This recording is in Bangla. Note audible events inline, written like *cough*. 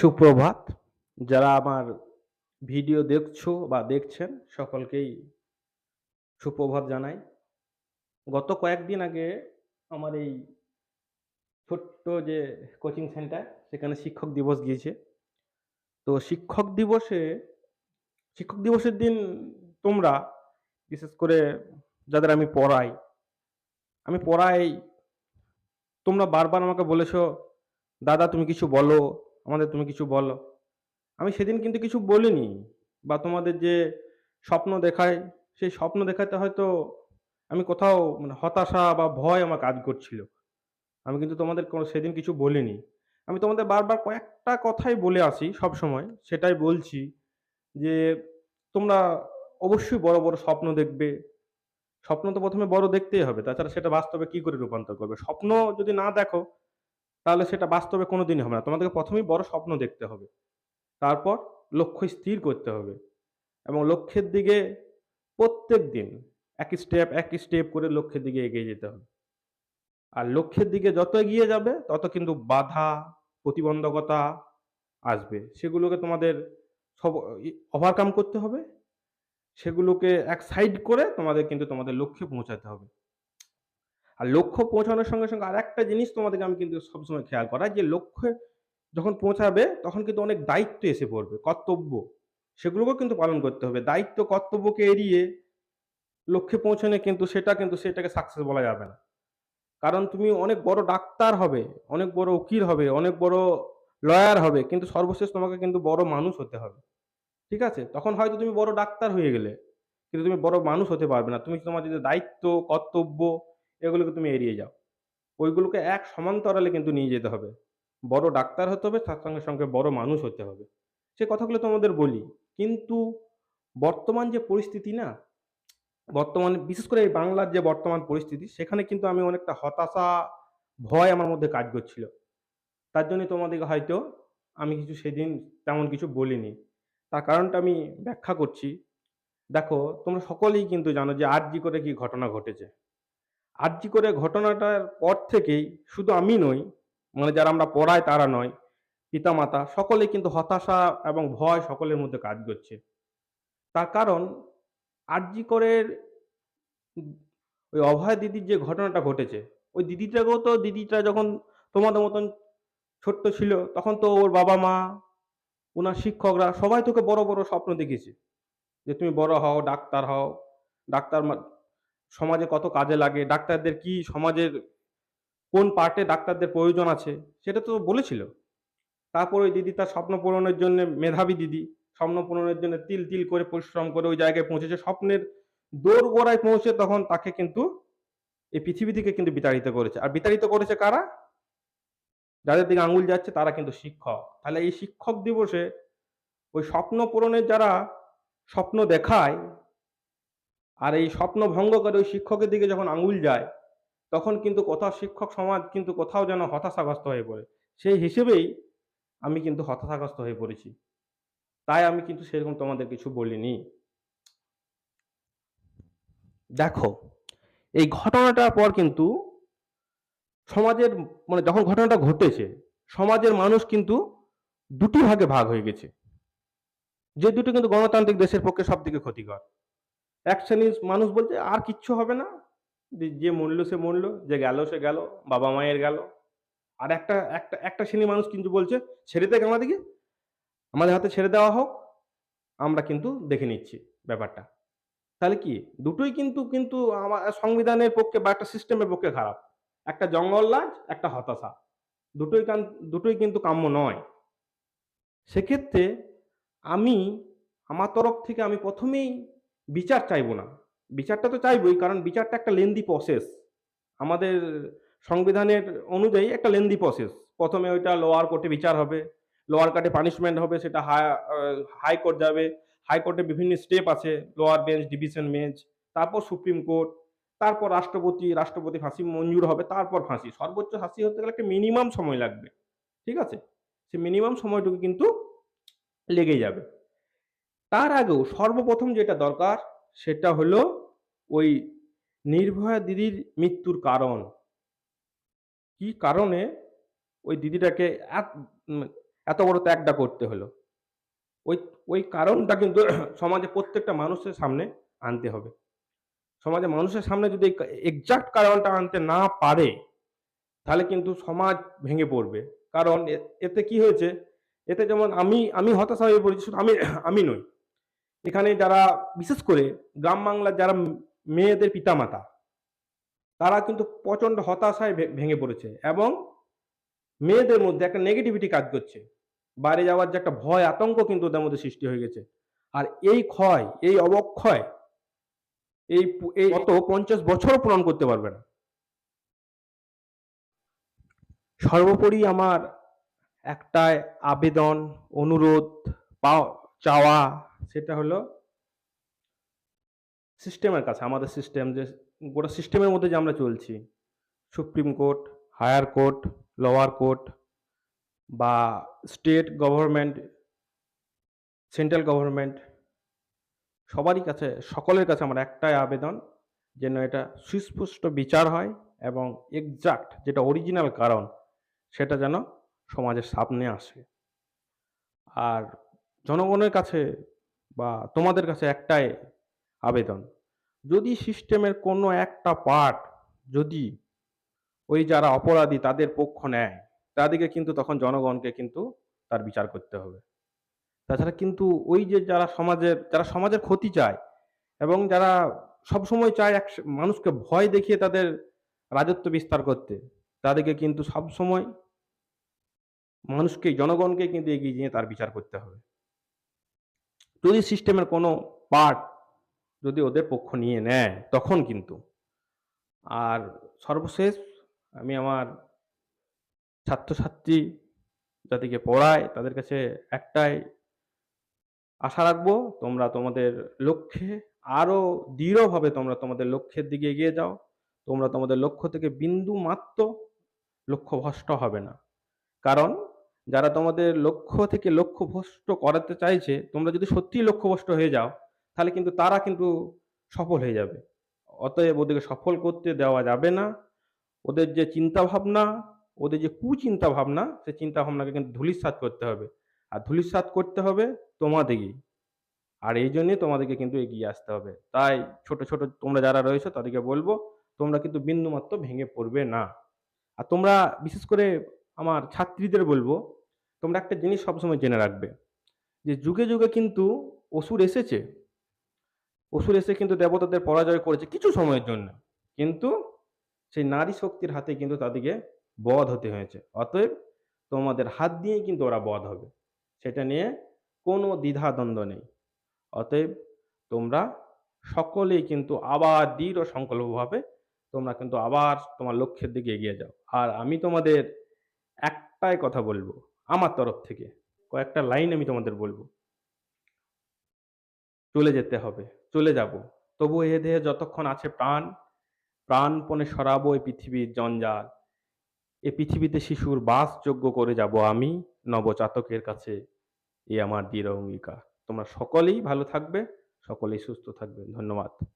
সুপ্রভাত। যারা আমার ভিডিও দেখছ বা দেখছেন, সকলকেই সুপ্রভাত জানাই। গত কয়েকদিন আগে আমার এই ছোট্ট যে কোচিং সেন্টার, সেখানে শিক্ষক দিবস গিয়েছে। তো শিক্ষক দিবসে, শিক্ষক দিবসের দিন তোমরা, বিশেষ করে যাদের আমি পড়াই আমি পড়াই, তোমরা বারবার আমাকে বলেছ, দাদা, তুমি কিছু বলো আমাদের তুমি কিছু বলো। আমি সেদিন কিন্তু কিছু বলিনি বা তোমাদের যে স্বপ্ন দেখায়, সেই স্বপ্ন দেখাতে হয়তো আমি কোথাও মানে হতাশা বা ভয় আমার কাজ করছিল। আমি কিন্তু তোমাদের কোনো সেদিন কিছু বলিনি। আমি তোমাদের বারবার কয়েকটা কথাই বলে আসি সব সময় সেটাই বলছি যে তোমরা অবশ্যই বড় বড় স্বপ্ন দেখবে। স্বপ্ন তো প্রথমে বড় দেখতেই হবে, তাছাড়া সেটা বাস্তবে কি করে রূপান্তর করবে? স্বপ্ন যদি না দেখো তাহলে সেটা বাস্তবে কোনোদিনই হবে না। তোমাদেরকে প্রথমেই বড় স্বপ্ন দেখতে হবে। তারপর লক্ষ্য স্থির করতে হবে এবং লক্ষ্যের দিকে প্রত্যেক দিন এক স্টেপ এক স্টেপ করে লক্ষ্যের দিকে এগিয়ে যেতে হবে। আর লক্ষ্যের দিকে যত এগিয়ে যাবে, তত কিন্তু বাধা, প্রতিবন্ধকতা আসবে। সেগুলোকে তোমাদের সব ওভারকাম করতে হবে। সেগুলোকে এক সাইড করে তোমাদের কিন্তু তোমাদের লক্ষ্যে পৌঁছাতে হবে। আর লক্ষ্য পৌঁছানোর সঙ্গে সঙ্গে আর একটা জিনিস তোমাদেরকে আমি কিন্তু সবসময় খেয়াল করা যে লক্ষ্যে যখন পৌঁছাবে, তখন কিন্তু অনেক দায়িত্ব এসে পড়বে, কর্তব্য। সেগুলোকেও কিন্তু পালন করতে হবে। দায়িত্ব, কর্তব্যকে এড়িয়ে লক্ষ্যে পৌঁছানো কিন্তু সেটা কিন্তু সেটাকে সাকসেস বলা যাবে না। কারণ তুমি অনেক বড় ডাক্তার হবে, অনেক বড় উকিল হবে, অনেক বড় লয়ার হবে, কিন্তু সর্বশেষ তোমাকে কিন্তু বড় মানুষ হতে হবে। ঠিক আছে? তখন হয়তো তুমি বড় ডাক্তার হয়ে গেলে, কিন্তু তুমি বড় মানুষ হতে পারবে না। তুমি তোমার যদি দায়িত্ব, কর্তব্য এগুলোকে তুমি এড়িয়ে যাও। ওইগুলোকে এক সমান্তরালে কিন্তু নিয়ে যেতে হবে। বড় ডাক্তার হতে হবে, তার সঙ্গে সঙ্গে বড় মানুষ হতে হবে। সে কথাগুলো তোমাদের বলি। কিন্তু বর্তমান যে পরিস্থিতি না, বর্তমানে, বিশেষ করে এই বাংলার যে বর্তমান পরিস্থিতি, সেখানে কিন্তু আমি অনেকটা হতাশা, ভয় আমার মধ্যে কাজ করছিল। তার জন্য তোমাদেরকে হয়তো আমি কিছু সেদিন তেমন কিছু বলিনি। তার কারণটা আমি ব্যাখ্যা করছি। দেখো, তোমরা সকলেই কিন্তু জানো যে আর জি করে কি ঘটনা ঘটেছে। আরজি করে ঘটনাটার পর থেকেই শুধু আমি নই মানে যারা আমরা পড়াই তারা নয় পিতামাতা সকলে কিন্তু হতাশা এবং ভয় সকলের মধ্যে কাজ করছে। তার কারণ আরজি করের ওই অভয় দিদির যে ঘটনাটা ঘটেছে, ওই দিদিটাকেও তো দিদিটা যখন তোমাদের মতন ছোট্ট ছিল, তখন তো ওর বাবা মা, ওনার শিক্ষকরা সবাই তোকে বড় বড় স্বপ্ন দেখেছে যে তুমি বড় হও, ডাক্তার হও, ডাক্তার সমাজে কত কাজে লাগে, ডাক্তারদের কি সমাজের কোন পার্টে ডাক্তারদের প্রয়োজন আছে, সেটা তো বলেছিল। তারপর ওই দিদি তার স্বপ্ন পূরণের জন্য মেধাবী দিদি, স্বপ্ন পূরণের জন্য তিল তিল করে পরিশ্রম করে ওই জায়গায় পৌঁছেছে, স্বপ্নের দৌড় গোড়ায় পৌঁছে তখন তাকে কিন্তু এই পৃথিবী থেকে কিন্তু বিতাড়িত করেছে। আর বিতাড়িত করেছে কারা? যাদের দিকে আঙুল যাচ্ছে তারা কিন্তু শিক্ষক। তাহলে এই শিক্ষক দিবসে ওই স্বপ্ন পূরণের যারা স্বপ্ন দেখায় আর এই স্বপ্ন ভঙ্গ করে ওই শিক্ষকের দিকে যখন আঙুল যায়, তখন কিন্তু কোথাও শিক্ষক সমাজ কিন্তু কোথাও যেন হতাশাগ্রস্ত হয়ে পড়ে। সেই হিসেবেই আমি কিন্তু হতাশাগ্রস্ত হয়ে পড়েছি। তাই আমি কিন্তু সেরকম তোমাদের কিছু বলিনি। দেখো, এই ঘটনাটার পর কিন্তু সমাজের মানে যখন ঘটনাটা ঘটেছে, সমাজের মানুষ কিন্তু দুটি ভাগে ভাগ হয়ে গেছে। যে দুটো কিন্তু গণতান্ত্রিক দেশের পক্ষে সব থেকে ক্ষতিকর। এক শ্রেণির মানুষ বলছে, আর কিচ্ছু হবে না। যে- যে মরলো সে মরলো, যে গেল সে গেল, বাবা মায়ের গেল। আর একটা একটা একটা শ্রেণির মানুষ কিন্তু বলছে, ছেড়ে দেখ আমাদেরকে, আমাদের হাতে ছেড়ে দেওয়া হোক, আমরা কিন্তু দেখে নিচ্ছি ব্যাপারটা। তাহলে কি? দুটোই কিন্তু কিন্তু আমার সংবিধানের পক্ষে বা একটা সিস্টেমের পক্ষে খারাপ। একটা জঙ্গল লাজ একটা হতাশা। দুটোই দুটোই কিন্তু কাম্য নয়। সেক্ষেত্রে আমি, আমার তরফ থেকে আমি প্রথমেই বিচার চাইব না। বিচারটা তো চাইবই, কারণ বিচারটা একটা লেন্দি প্রসেস আমাদের সংবিধানের অনুযায়ী একটা লেন্দি প্রসেস প্রথমে ওইটা লোয়ার কোর্টে বিচার হবে লোয়ার কোর্টে পানিশমেন্ট হবে, সেটা হাই হাইকোর্ট যাবে। হাইকোর্টে বিভিন্ন স্টেপ আছে লোয়ার বেঞ্চ ডিভিশন বেঞ্চ তারপর সুপ্রিম কোর্ট, তারপর রাষ্ট্রপতি রাষ্ট্রপতি ফাঁসি মঞ্জুর হবে, তারপর ফাঁসি। সর্বোচ্চ ফাঁসি হতে গেলে একটা মিনিমাম সময় লাগবে, ঠিক আছে? সে মিনিমাম সময়টুকু কিন্তু লেগে যাবে। তার আগেও সর্বপ্রথম যেটা দরকার সেটা হলো ওই নির্ভয়া দিদির মৃত্যুর কারণ। কি কারণে ওই দিদিটাকে এত বড় ত্যাগটা করতে হলো? ওই ওই কারণটা কিন্তু *clears throat* সমাজে প্রত্যেকটা মানুষের সামনে আনতে হবে। সমাজে মানুষের সামনে যদি এক্সাক্ট কারণটা আনতে না পারে, তাহলে কিন্তু সমাজ ভেঙে পড়বে। কারণ এতে কি হয়েছে? এতে যেমন আমি আমি হতাশা হয়ে পড়েছি, শুধু আমি আমি নই। এখানে যারা, বিশেষ করে গ্রাম বাংলার যারা মেয়েদের পিতামাতা, তারা কিন্তু প্রচণ্ড হতাশায় ভেঙে পড়েছে এবং মেয়েদের মধ্যে একটা নেগেটিভিটি কাজ করছে। বাইরে যাওয়ার যে একটা ভয়, আতঙ্ক কিন্তু ওদের মধ্যে সৃষ্টি হয়ে গেছে। আর এই ক্ষয়, এই অবক্ষয়, এই এই অত পঞ্চাশ বছরও পূরণ করতে পারবে না। সর্বোপরি আমার একটাই আবেদন, অনুরোধ পাও চাওয়া সেটা হলো সিস্টেমের কাছে, আমাদের সিস্টেম যে, গোটা সিস্টেমের মধ্যে যে আমরা চলছি, supreme court, higher court, lower court বা স্টেট গভর্নমেন্ট, সেন্ট্রাল গভর্নমেন্ট, সবারই কাছে, সকলের কাছে আমার একটাই আবেদন যেন এটা সুস্পষ্ট বিচার হয় এবং এক্সাক্ট যেটা অরিজিনাল কারণ, সেটা যেন সমাজের সামনে আসে। আর জনগণের কাছে বা তোমাদের কাছে একটাই আবেদন। যদি সিস্টেমের কোনো একটা পার্ট যদি ওই যারা অপরাধী তাদের পক্ষ নেয়, তাদেরকে কিন্তু তখন জনগণকে কিন্তু তার বিচার করতে হবে। তাছাড়া কিন্তু ওই যে যারা সমাজের যারা সমাজের ক্ষতি চায় এবং যারা সবসময় চায় এক মানুষকে ভয় দেখিয়ে তাদের রাজত্ব বিস্তার করতে, তাদেরকে কিন্তু সবসময় মানুষকে, জনগণকে কিন্তু এগিয়ে নিয়ে তার বিচার করতে হবে। যদি সিস্টেমের কোনো পার্ট যদি ওদের পক্ষ নিয়ে নেয়, তখন কিন্তু। আর সর্বশেষ আমি আমার ছাত্রছাত্রী যাদেরকে পড়ায়, তাদের কাছে একটাই আশা রাখব, তোমরা তোমাদের লক্ষ্যে আরও দৃঢ়ভাবে তোমরা তোমাদের লক্ষ্যের দিকে এগিয়ে যাও। তোমরা তোমাদের লক্ষ্য থেকে বিন্দু মাত্র লক্ষ্যভ্রষ্ট হবে না। কারণ যারা তোমাদের লক্ষ্য থেকে লক্ষ্যভ্রষ্ট করাতে চাইছে, তোমরা যদি সত্যিই লক্ষ্যভ্রষ্ট হয়ে যাও, তাহলে কিন্তু তারা কিন্তু সফল হয়ে যাবে। অতএব ওদেরকে সফল করতে দেওয়া যাবে না। ওদের যে চিন্তা ভাবনা ওদের যে কুচিন্তা ভাবনা সে চিন্তা ভাবনাকে কিন্তু ধূলিসাৎ করতে হবে। আর ধূলিসাৎ করতে হবে তোমাদেরই আর এই জন্যে তোমাদেরকে কিন্তু এগিয়ে আসতে হবে। তাই ছোট ছোট তোমরা যারা রয়েছো, তাদেরকে বলব, তোমরা কিন্তু বিন্দুমাত্র ভেঙে পড়বে না। আর তোমরা, বিশেষ করে আমার ছাত্রীদের বলব তোমরা একটা জিনিস সবসময় জেনে রাখবে যে যুগে যুগে কিন্তু অসুর এসেছে। অসুর এসে কিন্তু দেবতাদের পরাজয় করেছে কিছু সময়ের জন্য। কিন্তু সেই নারী শক্তির হাতে কিন্তু তাদেরকে বধ হতে হয়েছে। অতএব তোমাদের হাত দিয়েই কিন্তু ওরা বধ হবে। সেটা নিয়ে কোনো দ্বিধাদ্বন্দ্ব নেই। অতএব তোমরা সকলেই কিন্তু আবার দৃঢ় সংকল্পভাবে তোমরা কিন্তু আবার তোমার লক্ষ্যের দিকে এগিয়ে যাও। আর আমি তোমাদের একটাই কথা বলব আমার তরফ থেকে। কয়েকটা লাইন আমি তোমাদের বলব। চলে যেতে হবে, চলে যাব। তবু এ দেহে যতক্ষণ আছে প্রাণ, প্রাণপণে সরাবো এই পৃথিবীর জঞ্জাল। এ পৃথিবীতে শিশুর বাসযোগ্য করে যাব আমি, নবজাতকের কাছে এ আমার দৃঢ় অঙ্গীকার। তোমরা সকলেই ভালো থাকবে, সকলেই সুস্থ থাকবে। ধন্যবাদ।